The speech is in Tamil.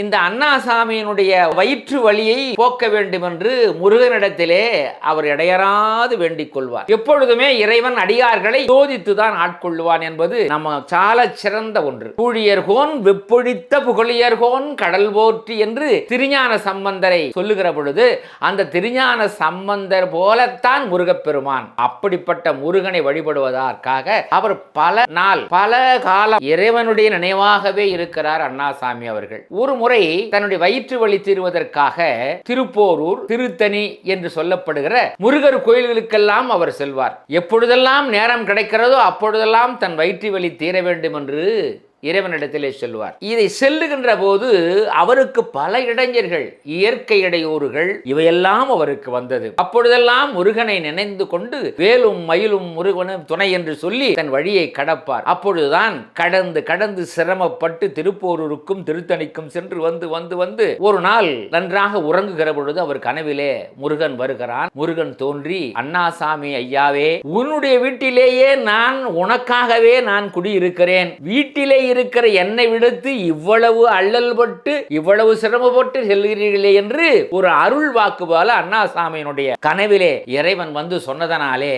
இந்த அண்ணாசாமியினுடைய வயிற்று வழியை போக்க வேண்டும் என்று முருகனிடத்திலே அவர் இடையறாது வேண்டிக் கொள்வார். எப்பொழுதுமே இறைவன் அடியார்களை சோதித்துதான் ஆட்கொள்வான் என்பது நம்ம சால சிறந்த ஒன்று. கூழியர்கோன் வெப்பொழித்த புகழியர்கோன் கடல் போற்றி என்று திருஞான சம்பந்தரை சொல்லுகிற பொழுது அந்த திருஞான சம்பந்தர் போலத்தான் முருகப்பெருமான். அப்படிப்பட்ட முருகனை வழிபடுவதற்காக அவர் பல நாள் பல காலம் இறைவனுடைய நினைவாகவே இருக்கிறார் அண்ணாசாமி அவர்கள். ஒரு முறை தன்னுடைய வயிற்று வலி தீர்வதற்காக திருப்போரூர் திருத்தணி என்று சொல்லப்படுகிற முருகர் கோயில்களுக்கெல்லாம் அவர் செல்வார். எப்பொழுதெல்லாம் நேரம் கிடைக்கிறதோ அப்பொழுதெல்லாம் தன் வயிற்று வலி தீர வேண்டும் என்று இறைவனிடத்திலே செல்வார். இதை செல்லுகின்ற போது அவருக்கு பல இளைஞர்கள் இயற்கை இடையூறுகள் இவையெல்லாம் அவருக்கு வந்தது. அப்பொழுதெல்லாம் முருகனை நினைந்து கொண்டு வேலும் மயிலும் முருகனும் துணை என்று சொல்லி தன் வழியை கடப்பார். அப்பொழுதுதான் கடந்து கடந்து சிரமப்பட்டு திருப்போரூருக்கும் திருத்தணிக்கும் சென்று வந்து வந்து வந்து ஒரு நாள் நன்றாக உறங்குகிற பொழுது அவர் கனவிலே முருகன் வருகிறான். முருகன் தோன்றி அண்ணாசாமி ஐயாவே உன்னுடைய வீட்டிலேயே நான் உனக்காகவே நான் குடியிருக்கிறேன். வீட்டிலே இருக்கிற என்னை விடுத்து இவ்வளவு அல்லல் பட்டு இவ்வளவு சிரமப்பட்டு செல்கிறீர்களே என்று ஒரு அருள் வாக்கு போல அண்ணாசாமியினுடைய கனவிலே இறைவன் வந்து சொன்னதனாலே